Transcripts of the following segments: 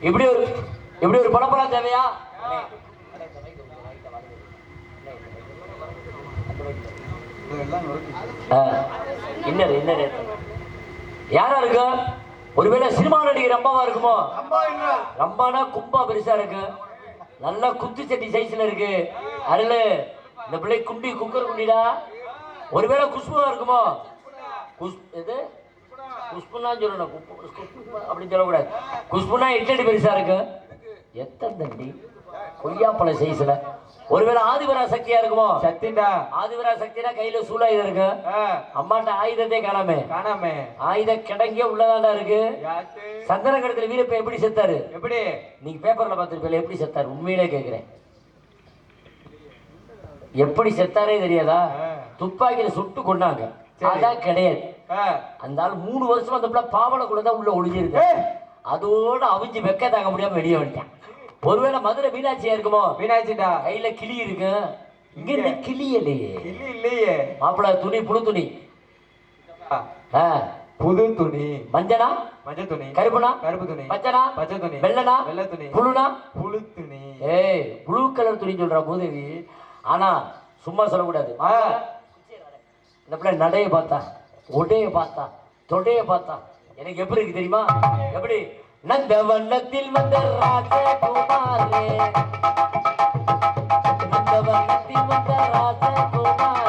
இப்படி ஒரு இப்படி ஒரு படப்படம் தேவையா? ஆ, இன்னரு இன்னரு. யாரா இருக்கு? ஒருவேளை சினிமா நடிகை ரம்பாவா இருக்குமோ? ரம்பானா கும்பா பெருசா இருக்கு. நல்ல குத்து சட்டி சைஸ்ல இருக்கு. அருளு இந்த பிள்ளை குண்டி குக்கர் குண்டிடா. ஒருவேளை குஷ்புவா இருக்குமோ? குஷ் இது குஷ்புனா சொல்லணும். குஷ்பு அப்படின்னு சொல்லக்கூடாது. குஷ்புனா எட்டடி பெருசா இருக்கு. எத்தனை தண்டி கொய்யாப்பழ சைஸ்ல ஒருவேளை ஆதிவரா சக்தியா இருக்குமோ? சத்தின்டா ஆதிவரா சக்தினா கையில சூலாயுதம் இருக்கு. அம்மாட்ட ஆயுதத்தை காணாமே. காணாமே. ஆயுத கிடங்கிய உள்ளதாண்டா இருக்கு. சந்தன கடத்துல வீரப்ப எப்படி செத்தாரு? எப்படி? நீங்க பேப்பர்ல பார்த்திருப்பீங்க எப்படி செத்தாரு? உண்மையிலே கேக்குறேன். எப்படி செத்தாரே தெரியாதா. துப்பாக்கியில சுட்டு கொண்டாங்க. அதான் கிடையாது. அந்த ஆள் மூணு வருஷம் அந்த பிள்ளை பாவனைக்குள்ள தான் உள்ள ஒளிஞ்சிருக்கு அதோட அவிஞ்சு வெக்க தாங்க முடியாம வெளியே வந்துட்டான். ஒருவேளை மதுரை மீனாட்சியா இருக்குமோ? மீனாட்சிடா. கையில கிளி இருக்கு. இங்க இருந்து கிளி இல்லையே. இல்ல இல்லையே. மாப்பிள்ள துணி புழு துணி. புது துணி. மஞ்சனா? மஞ்சள் துணி. கருப்புனா? கருப்பு துணி. பச்சனா? பச்சை துணி. வெள்ளனா? வெள்ளை துணி. புழுனா? புழு துணி. ஏய் ப்ளூ கலர் துணி சொல்றா பூதேவி. ஆனா சும்மா சொல்லக்கூடாது. இந்த பிள்ளை நடையை பார்த்தா உடைய பார்த்தா தொடைய பார்த்தா. எனக்கு எப்படி இருக்கு தெரியுமா? எப்படி? நந்த வண்ணத்தில் வந்த ராஜகுமாரே. நந்த வண்ணத்தில் வந்த ராஜகுமாரே.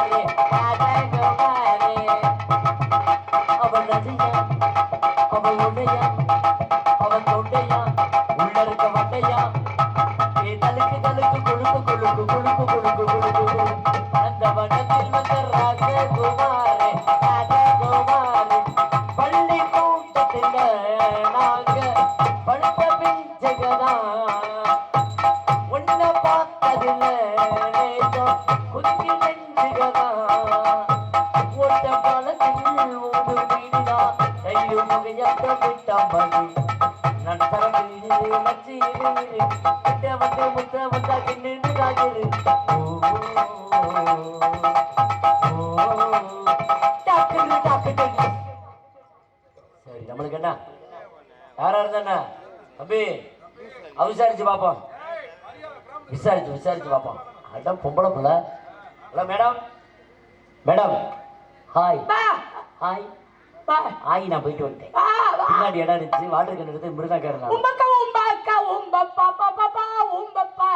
காலத்தில் ஓடு மச்சி கிட்ட வந்து முத்த வந்தா சரி நம்மளுக்கு என்ன? யாரா இருந்தா தம்பி விசாரிச்சு பார்ப்போம். விசாரிச்சு விசாரிச்சு பார்ப்போம். அதான் பொம்பளை பிள்ளை. Hello madam. Madam. Hi. Hi. Hi நான் போயிட்டு வந்துட்டேன். பின்னாடி இடம் இருந்துச்சு வாட்டர் கேன் எடுத்து மிருதாக்காரன் உம்பக்கா உம்பக்கா உம்பப்பா பாப்பா உம்பப்பா.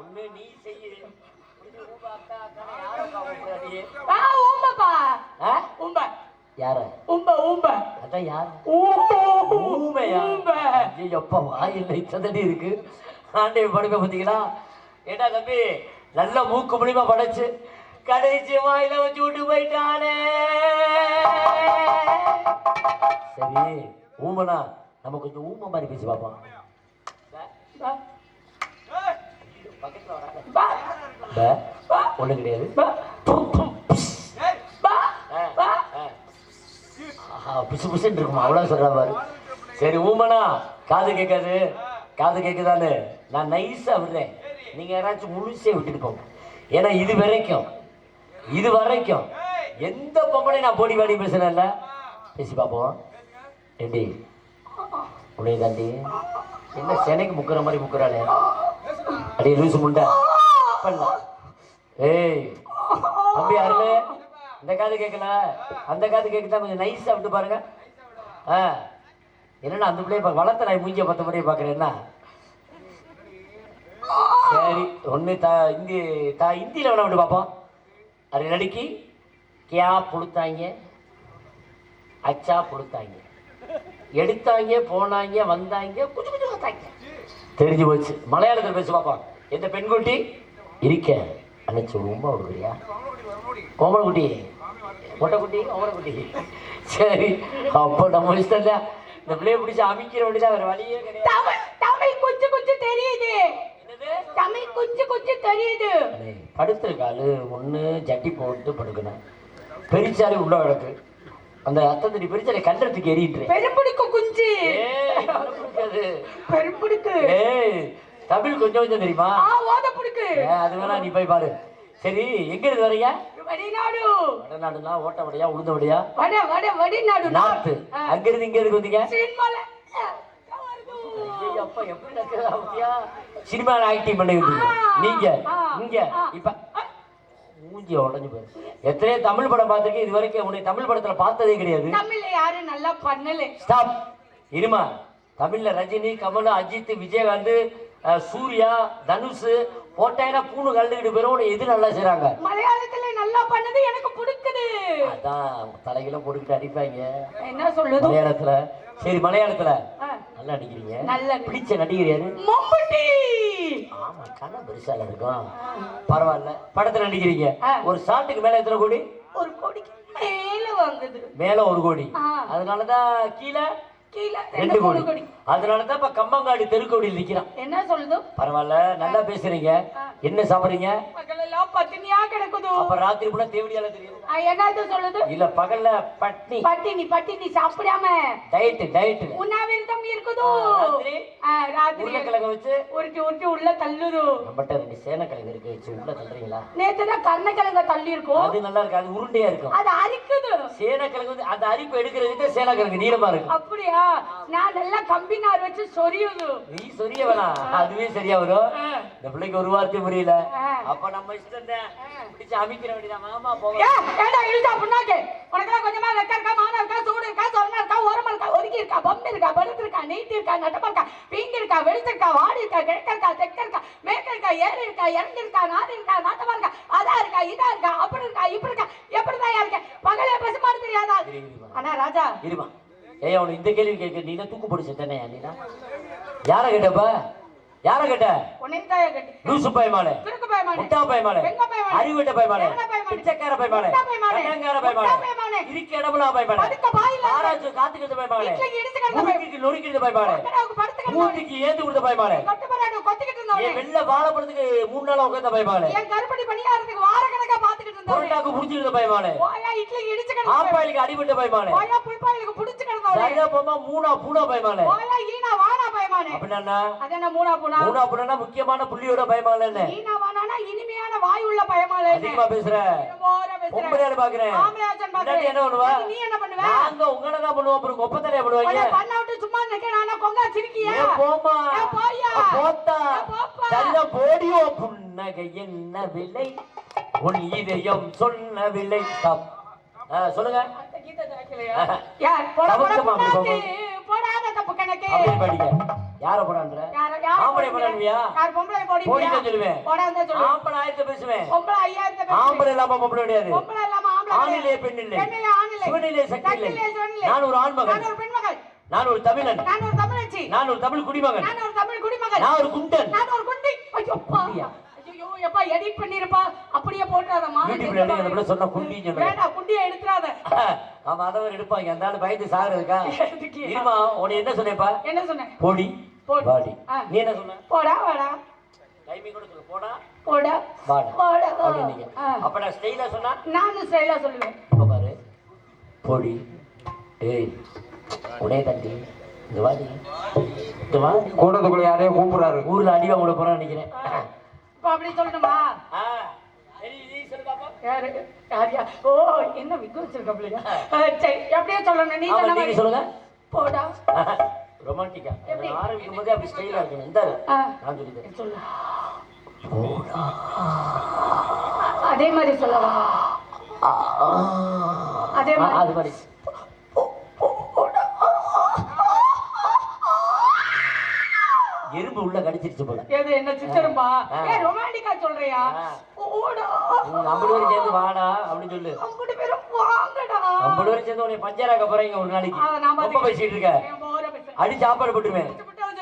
ஒண்ணு நீ செய்ய. யார? உம்ப உம்ப. அதான் யார்? ஊமையா? அப்பா வாயில் இத்தடி இருக்கு. ஆண்டை படுக்க பார்த்தீங்களா? ஏடா தம்பி நல்ல மூக்கு முடிமா படைச்சு. கடைசி வாயில வச்சு விட்டு போயிட்டானே சரி ஊமனா நம்ம கொஞ்சம் ஊமை மாதிரி பேசி பார்ப்போம். ஒண்ணும் கிடையாது. பிசு பிசுன்னு இருக்குமா? அவ்வளோ சொல்ற பாரு. சரி ஊமனா காது கேட்காது. காது கேட்குதானு நான் நைஸா விடுறேன். நீங்க யாராச்சும் முழுசே விட்டுட்டு போங்க. ஏன்னா இது வரைக்கும் இது வரைக்கும் எந்த பொம்பளை நான் போடி வாடி பேசுறேன்ல? பேசி பார்ப்போம். ஏண்டி? உடைய தாண்டி? என்ன சென்னைக்கு முக்கிற மாதிரி முக்கிறாளே? அடி லூசு முண்டா. பண்ணலாம் ஏய் தம்பி அருள் இந்த காது கேட்கல? அந்த காது கேட்குதா கொஞ்சம் நைஸ் விட்டு பாருங்க. ஆ. என்னன்னா அந்த பிள்ளைய பா- வளர்த்த நான் மூஞ்சிய பத்த முறையை பார்க்குறேன்னா சரி ஒன்று தா இந்தி தா ஹிந்தியில் வேணா விட்டு பார்ப்போம். அது நடுக்கி கியா புடுத்தாங்க அச்சா புடுத்தாங்க எடுத்தாங்க போனாங்க வந்தாங்க கொஞ்சம் கொஞ்சம் பார்த்தாங்க தெரிஞ்சு போச்சு. மலையாளத்தில் பேசி பார்ப்பான் எந்த பெண்குட்டி? இருக்க. அன்னைக்கு ரொம்ப கொடுக்குறியா? கோமலக்குட்டி மொட்டைக்குட்டி கோமலக்குட்டி சரி அப்போ நம்ம இஷ்டம் இந்த பிள்ளைய பிடிச்சி அமைக்கிற வேண்டியதான் வேற வழியே கிடையாது. தமிழ் கொஞ்சம் கொஞ்சம் தெரியுது. தமிழ் குச்சி குச்சி தெரியுது. அடே, படுத்திருக்காளு ஒண்ணு ஜட்டி போட்டு படுக்கணும். பெரிச்சாலி உள்ள கிடக்கு அந்த அத்தந்தடி பெரிச்சாலை கண்டத்துக்கு எறிட்டு பெரும்பிடிக்கு குஞ்சு. ஏய் பெரும்பிடிக்கு தமிழ் கொஞ்சம் கொஞ்சம் தெரியுமா? ஆ ஓத பிடிக்கு. அது வேணா நீ போய் பாரு. சரி எங்க இருந்து வரீங்க வெளிநாடு. வடநாடுனா ஓட்ட வடையா உளுந்த வடையா? வட வட வடிநாடு நார்த்து. அங்க இருந்து இங்க இருக்கு வந்தீங்க? அப்பா, எப்படி ஆக்டிங் பண்ணிக்கிட்டு நீங்க இங்க. இப்ப மூஞ்சி உடஞ்சு போயிரு எத்தனையோ தமிழ் படம் பார்த்திருக்கேன் இது வரைக்கும் உன்னை தமிழ் படத்துல பார்த்ததே கிடையாது. தமிழ்ல யாரும் நல்லா பண்ணல. ஸ்டாப் இருமா தமிழ்ல ரஜினி கமல் அஜித் விஜயகாந்த் சூர்யா தனுஷ் போட்டாயினா பூணு கலந்துக்கிட்டு போயிரும். உன்னை எது நல்லா செய்றாங்க? மலையாளத்துல நல்லா பண்ணது எனக்கு பிடிக்குது. அதான் தலைகளை போட்டுக்கிட்டு அடிப்பாங்க. என்ன சொல்லுது மலையாளத்துல. சரி மலையாளத்துல. நல்லா நடிக்கிறீங்க நல்ல பிடிச்ச நடிகர் யாரு? மம்முட்டி! ஆமா கண்ண பெருசால இருக்கும். பரவாயில்ல. படத்துல நடிக்கிறீங்க. ஒரு ஷாட்டுக்கு மேல எத்தனை கோடி? ஒரு கோடிக்கு மேல வாங்குது. மேல ஒரு கோடி. அதனாலதான் கீழே கீழே ரெண்டு கோடி. கோடி. அதனாலதான் இப்ப கம்பங்காடி தெருக்கோடியில் நிக்கிறான். என்ன சொல்லுது? பரவாயில்ல நல்லா பேசுறீங்க. என்ன சாப்பிடுறீங்க? பகல் எல்லாம் பட்டினியா கிடக்குது. அப்ப ராத்திரி கூட தேவடியால தெரியும். என்னது சொல்லுது? இல்ல பகல்ல பட்னி பட்டினி பட்டினி சாப்பிடாம. டயட் டயட் உண்ணாவிரதம் இருக்குது. ராத்திரி? உருளைக்கிழங்க வச்சு? உருட்டி உருட்டி உள்ள தள்ளுது. நம்மகிட்ட ரெண்டு சேனக்கிழங்கு இருக்கு. வச்சு உள்ள தள்ளுறீங்களா? நேத்து தான் கருணக்கிழங்க தள்ளி இருக்கும் அது நல்லா இருக்கு. அது உருண்டையா இருக்கும். அது அரிக்குது. சேனக்கிழங்கு அந்த அரிப்பு எடுக்கிறதுக்கு சேனக்கிழங்கு நீளமா இருக்கும். அப்படியா? நான் நல்லா கம்பி நார் வச்சு சொரியுது. நீ சொரிய வேணாம் அதுவே சரியா வரும். இந்த பிள்ளைக்கு ஒரு வார்த்தை புரியல. அப்ப நம்ம இஷ்டம் தான் பிடிச்சு அமைக்கிற வேண்டியதான் மாமா போக ஏ, ஏண்டா இழுத்தா புண்ணாக்கு? உனக்கெல்லாம் கொஞ்சமா வெக்க இருக்கா, மானம் இருக்கா, சூடு இருக்கா, சொரணை இருக்கா, ஓரமா இருக்கா, ஒதுக்கி இருக்கா, பம்பு இருக்கா, படுத்து இருக்கா, நீட்டி இருக்கா, நட்டமா இருக்கா, பீங்கு இருக்கா, வெளுத்து இருக்கா, வாடி இருக்கா, கிழக்க இருக்கா, தெற்க இருக்கா, மேற்க இருக்கா, ஏறு இருக்கா, இறங்கு இருக்கா, நாடு இருக்கா, நாட்டமா இருக்கா, அதா இருக்கா, இதா இருக்கா, அப்படி இருக்கா, இப்படி இருக்கா, எப்படிதான் இருக்க? பகலே பசுமாடு தெரியாதா? அண்ணா ராஜா. இருமா. ஏய் அவனு இந்த கேள்வி கேட்க நீ தான் தூக்கு போடு நீ நீனா யாரை கேட்டப்ப யார கேட்ட உன்னைத்தாயா கட்டி லூசு பயமாலே கிறுக்கு பயமானே. முட்டா பயமாலே வெங்க பயமானே. அறிவிட்ட பயமானே. பிச்சைக்கார பயமானே. கண்ணங்கார பயமானே. இருக்க பயமாலே பயமானே படுக்க பாயில ஆராய்ச்சி காத்துக்கிறது பயமாலே இட்லி இடிச்சு கிடந்த பயமானே. நொறுக்கிறது படுத்துக்கிட்டு மூட்டிக்கு ஏந்து கொடுத்த பயமாலே கொட்டு பராடு கொத்திக்கிட்டு இருந்தவனே. வெள்ள வாழைப்பழத்துக்கு மூணு நாளா உட்கார்ந்த பயமாலே என் கருப்படி பணியாரத்துக்கு வாரக்கணக்கா பாத்துக்கிட்டு இருந்தவனே. பொருட்டாக்கு புடிச்சிருந்த பயமாலே போயா இட்லி இடிச்சு கிடந்த பயமானே. ஆப்பாயிலுக்கு அடிபட்ட பயமாலே போயா புல்பாயிலுக்கு புடிச்சு கிடந்தவனே. சரியா போமா மூணா பூனா பயமாலே போயா ஈனா அப்படின்னா மூணா பூனா? மூணா பூனா முக்கியமான புள்ளியோட பயமாலே வானானா இனிமையான வாய் உள்ள பயமானே. அதிகமா பேசுற. பொம்பளையாடு பாக்குறேன் ஆம்பளையாச்சன் பாக்குறேன். என்ன பண்ணுவா நீ என்ன பண்ணுவ? நாங்க உங்களை தான் பண்ணுவோம் அப்புறம் பண்ணுவாங்க பண்ண விட்டு சும்மா நிக்க நானா கொங்கா சிரிக்கியா? போமா போயா. போத்தா போடியோ புன்னகை என்ன விலை உன் இதயம் சொன்ன விலை சொல்லுங்க? யார்? போடா, போடா, தவிர்க்கமா அப்படி படிக்க யார போடான்ற ஆம்பளை? போடான்வியா யார் பொம்பளை போடுவியா? போடிதான் சொல்லுவேன் போடாத சொல்லு. ஆம்பளை ஆயிரத்தை பேசுவேன் பொம்பளை ஐயாயிரத்தை பேசுவேன். ஆம்பளை இல்லாம பொம்பளை கிடையாது பொம்பளை இல்லாம ஆம்பளை ஆணிலே கிடையாது. பெண் இல்லை பெண்ணிலே ஆண் இல்லை. சிவனிலே சக்தி இல்லை சக்தியிலே சிவன் இல்லை. நான் ஒரு ஆண்மகன் நான் ஒரு பெண்மகள். நான் ஒரு தமிழன் நான் ஒரு தமிழச்சி. நான் ஒரு தமிழ் குடிமகன் நான் ஒரு தமிழ் குடிமகன். நான் ஒரு குண்டன் நான் ஒரு குண்டி. ஐயோ, அப்பா. எப்பா, edit பண்ணிருப்பா. அப்படியே போட்டுறாதம்மா. பிள்ளை சொன்னா குண்டின்னு சொல்றேன் வேண்டாம், குண்டியை எடுத்துறாத. ஆமா அதவர் எடுப்பாங்க அந்த ஆளு பயந்து சாகுறதுக்கா? இருமா உன்னை என்ன சொன்னேப்பா என்ன சொன்னேன்? போடி போடி. வாடி. நீ என்ன சொன்ன? போடா வாடா. டைமிங் கூட சொல்லு. போடா. போடா. வாடா. போடா அப்படின்னீங்க. அப்ப நான் ஸ்டைலா சொன்னா? நானும் ஸ்டைலா சொல்லுவேன். இப்ப பாரு. போடி. ஏய் உடனே தண்டி இங்க வாடி. இங்க வாடி. கூட்டத்துக்குள்ள யாரையோ கூப்பிடுறாரு. ஊர்ல அடி வாங்க போறேன்னு நினைக்கிறேன். இப்ப அப்படி சொல்லணுமா ஓ என்ன விக்கு வச்சிருக்க சரி அப்படியே சொல்லணும் நீ சொன்ன மாதிரி. சொல்லுங்க. போடா. ரொமான்டிக்கா? ஆரம்பிக்கும் போதே அப்படி ஸ்டைலா இருக்கணும். இந்த. நான் சொல்லி. அதே மாதிரி சொல்லவா? அதே மாதிரி. அது மாதிரி. எறும்பு உள்ள கடிச்சிருச்சு போல. எது என்ன சித்தரும்பா. ஏ ரொமான்டிக்கா சொல்றியா. ஓடா. ஐம்பது பேரும் சேர்ந்து வாடா அப்படின்னு சொல்லு. அம்புட்டு பேரும் வாங்கடா. ஐம்பது பேரும் சேர்ந்து உன்னை பஞ்சராக்க போறீங்க ஒரு நாளைக்கு. ரொம்ப. பேசிட்டு இருக்க. அடி சாப்பாடு போட்டுருவேன்.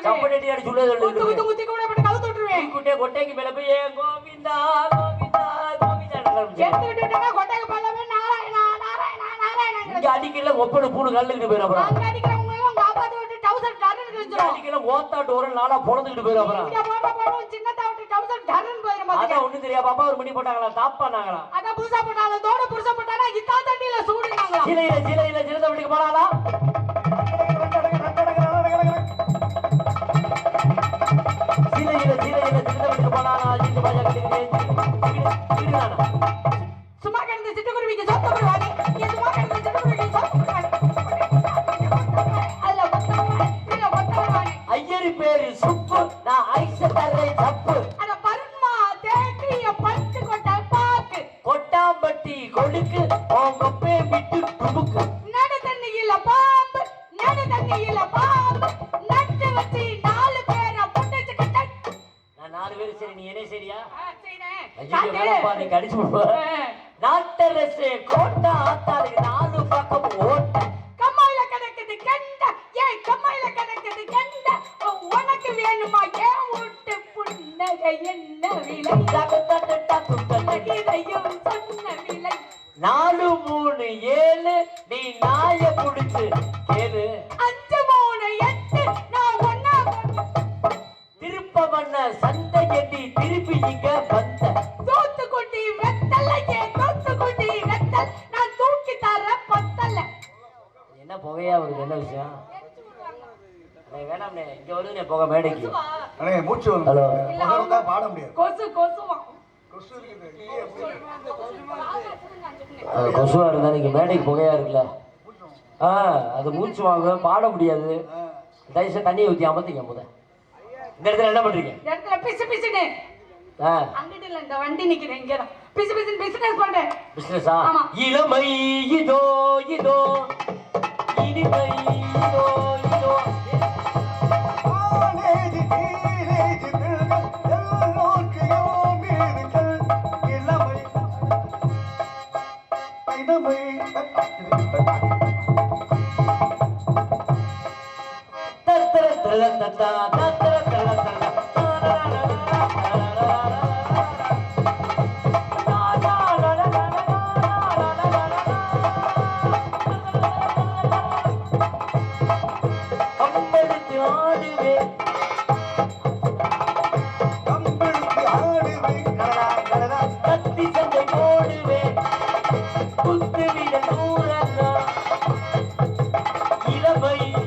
சப்படி அடி அடி சொல்ல குத்து குத்து குத்தி கூட இப்படி கவுத்து விட்டுருவேன். குட்டே கொட்டைக்கு மேல போய் ஏ கோவிந்தா கோவிந்தா கோவிந்தா எடுத்து விட்டுட்டா கொட்டைக்கு பல்லவே நாராயணா நாராயணா நாராயணா இங்க அடிக்கல ஒப்பனை பூணு கல்லுக்கிட்டு போயிரு அப்புறம். அங்க அடிக்கிறவங்க எல்லாம் காப்பாத்தி விட்டு டவுசர் டர்னு இங்க கிழிஞ்சிரும் அடிக்கல ஓத்தாட்டு ஒரு நாளா பொழந்துக்கிட்டு போயிரு அப்புறம் டவுசர் டரன் அதான் ஒண்ணு தெரியா பாப்பா ஒரு மணி போட்டாங்களா? டாப் பண்ணாங்களா அதான் புதுசா போட்டாலும் தோட புருஷ போட்டானா? இதான் தண்ணியில சூடுனாங்களா? சீலையில சீலையில சிறந்த வீட்டுக்கு போனாங்களா சீலையில சீலையில சிறந்த வீட்டுக்கு போனாங்களா பாஜா கிட்டுக்கிட்டு சும்மா சண்டை எட்டி திருப்பி இங்க வந்த. தூத்துக்குடி வெத்தல ஏன் தூத்துக்குடி வெத்தல். நான் தூக்கி தர பத்தல. என்ன புகையா வருது? என்ன விஷயம்? அண்ணே, வேணாம்ண்ணே இங்க வருதுண்ணே புகை மேடைக்கு. அண்ணே மூச்சு வந்து ஹலோ. பகர்ந்தா பாட முடியாது. கொசு கொசுவா? இருந்தா நீங்க மேடைக்கு புகையா இருக்குல்ல? ஆ அது மூச்சு வாங்க பாட முடியாது. தயவுசெய்து தண்ணியை ஊற்றி அமர்த்திங்க முத இந்த இடத்துல என்ன பண்றீங்க? இடத்துல பிசு பிசுன்னு. ஆ. அங்கிட்டு இல்ல இந்த வண்டி நிக்கிறேன் இங்கதான். பிசு பிசுன்னு பிசினஸ் பண்றேன். பிசினஸா. இளமை இதோ இதோ. இனிமை இதோ இதோ. இளமை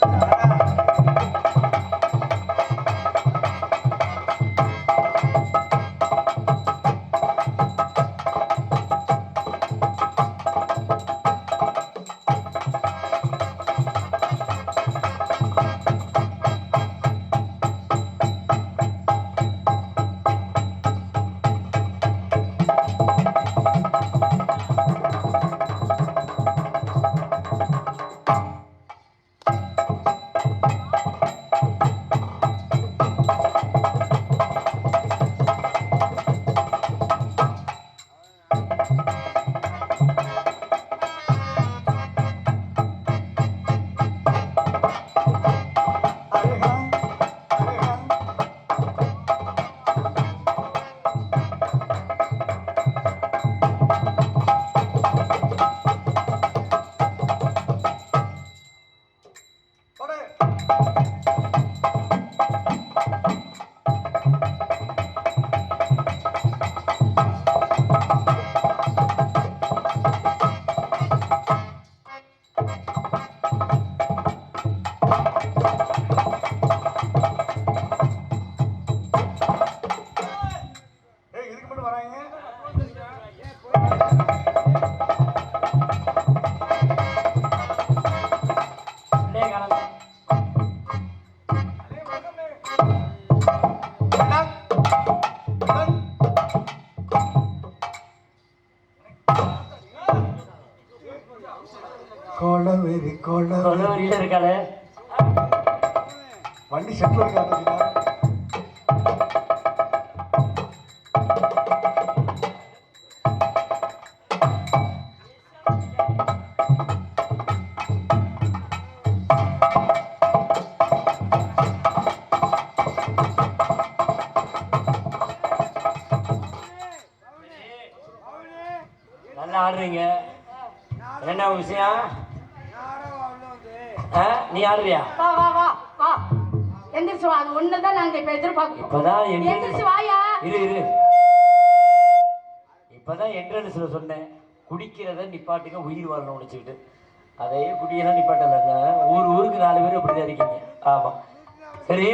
போட்டு பிள்ளைய ஆடுறீங்க? என்ன விஷயம்? நீ ஆடுறியா? வா வா வா வா. எந்திரிச்சு வா. அது ஒண்ணுதான் நாங்க இப்ப எதிர்பார்க்கிறோம். இப்பதான் எந்திரிச்சு வாயா. இரு இரு. இப்பதான் என்ட்ரன்ஸ்ல சொன்னேன். குடிக்கிறத நிப்பாட்டுங்க உயிர் வாழணும் நினைச்சுக்கிட்டு. அதையே குடியெல்லாம் நிப்பாட்டலங்க ஊர் ஊருக்கு நாலு பேர் இப்படிதான் இருக்கீங்க. ஆமா. சரி.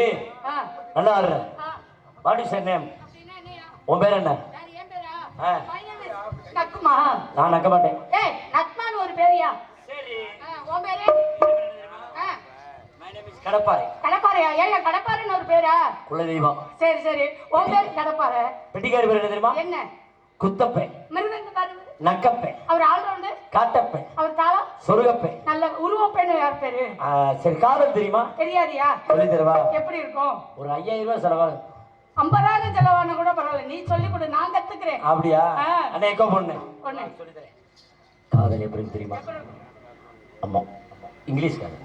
நல்லா ஆடுற. What is name? உன் பேர் என்ன? ஆ. நக்குமா நான் நக்க மாட்டேன். ஏய் நக்மான்னு ஒரு பேரியா? சரி. உன் பேரு? ஆ, கடப்பாறை. கடப்பாறையா? ஏயா கடப்பாறைன்னு ஒரு பேரா? குலதெய்வம். சரி சரி. உன் பேர் கடப்பாறை. பெட்டிக்காரி பேர் என்ன தெரியுமா? என்ன? குத்தப்பை மிருதங்க பாரு நக்கப்பை அவர் ஆல்ரவுண்டு? காட்டப்பை அவர் தாளம்? சொருகப்பை நல்ல உருவப்பெண்ணு யார் பேரு? ஆ, சரி காதல் தெரியுமா? தெரியாதியா? சொல்லி தருவா? எப்படி இருக்கும்? ஒரு ஐயாயிரம் ரூபாய் செலவாகும். ஐம்பதாயிரம் செலவான கூட பரவாயில்ல. நீ சொல்லி கொடு நான் கத்துக்கிறேன். அப்படியா. அண்ணா எக்கோ பொண்ணு. காதல் எப்படி தெரியுமா? அம்மா இங்கிலீஷ் காதல்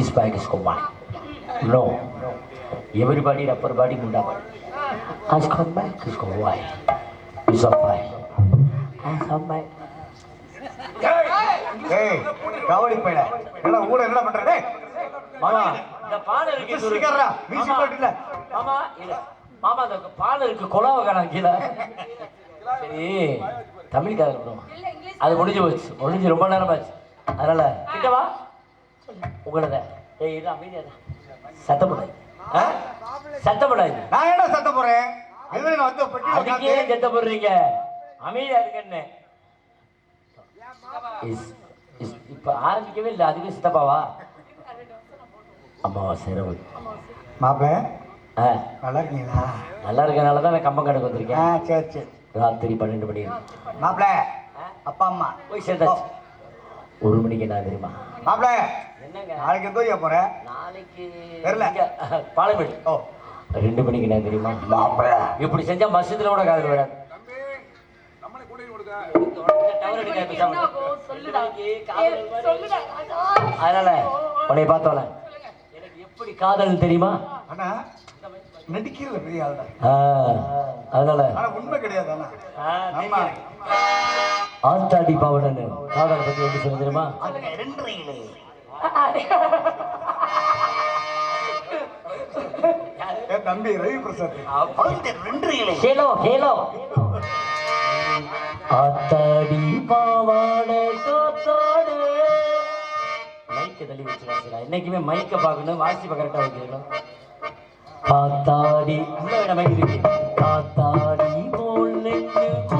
is back is come on no everybody rubber பாடி முண்டா பாடி is go why is a why I come back ஏய் கவடி பையல என்ன ஊட என்ன பண்ற டேய் மாமா. இந்த இருக்கு வீசி போட்டுல. மாமா இல்ல மாமா அந்த பானை இருக்கு குழாவை காணாம கீழே. சரி தமிழ் காதல் bro. இல்ல இங்கிலீஷ் அது முடிஞ்சு போச்சு. முடிஞ்சு ரொம்ப நேரம் ஆச்சு அதனால கிட்டவா உங்களத ஏய் இது அமைதியா. சத்தம் போடாது ஆ? சத்தம் போடாது நான் என்ன சத்தம் போறேன் எதுவும் நான் வந்து பெட்டி அதுக்கே சத்தம் போடுறீங்க? அமைதியா இருக்கன்னு. இஸ்- இஸ்- இப்ப ஆரம்பிக்கவே இல்லை. அதுவே சித்தப்பாவா? அம்மாவா சிறவு மாப்பிள ஆ. நல்லா இருக்கீங்களா நல்லா இருக்கனால தான் நான் கம்பம் கணக்கு ஆ வந்திருக்கேன் சரி சரி. ராத்திரி பன்னெண்டு மணி. மாப்பிள அப்பா அம்மா. போய் சேர்ந்தாச்சு ஒரு மணிக்கு என்ன தெரியுமா? மாப்பிள என்னங்க? நாளைக்கு எந்த போற? நாளைக்கு தெரியல. பாலமேடு. ஓ. ரெண்டு மணிக்கு என்ன தெரியுமா? மாப்பிள. இப்படி செஞ்சா மசத்துல கூட காதல் வராது. பேசாம. அதனால உன்னை பார்த்தோல எனக்கு எப்படி காதல் தெரியுமா? அண்ணா நடிக்கிறது பெரிய ஆள் தான் ஆ, அதனால. ஆனா உண்மை கிடையாது ஆமா. ஆத்தாடி பாவனன்னு காதலை பத்தி எப்படி சொல்ல தெரியுமா? தம்பி ரவி பிரசாத் ஹேலோ ஹேலோ. ஆத்தாடி பாவாட தோத்தோடு மைக்க தள்ளி வச்சுக்கலாம் இன்னைக்குமே மைக்க பார்க்கணும் வாசிப்பை கரெக்டாக வைக்கணும். காத்தாடி உள்ள இருக்கு. போல் நின்று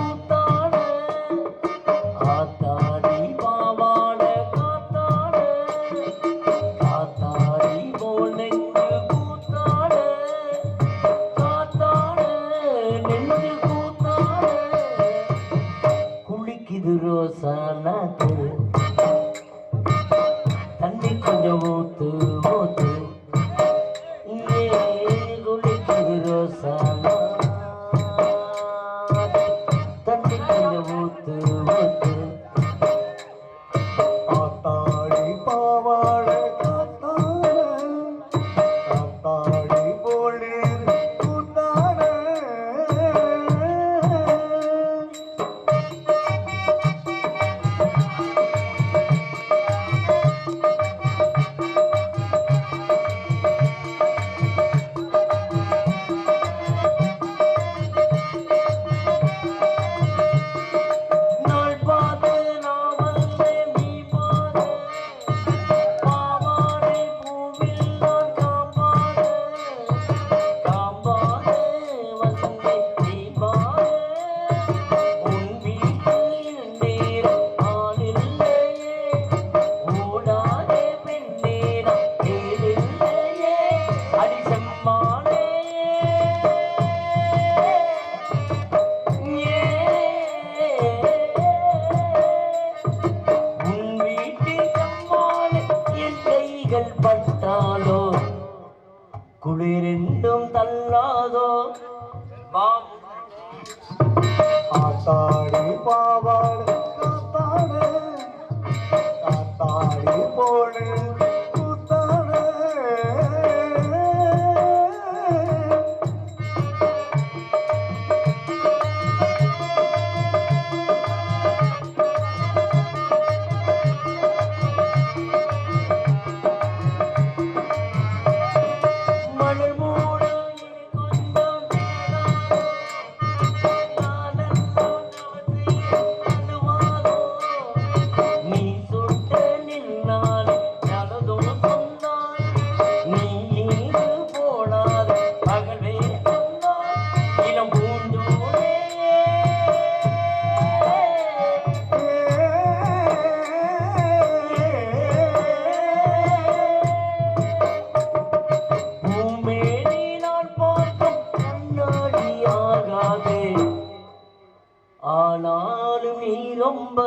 ஆனாலும் நீ ரொம்ப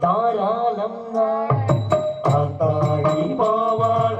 தாராளம் தான் ஆத்தாடி பாவாட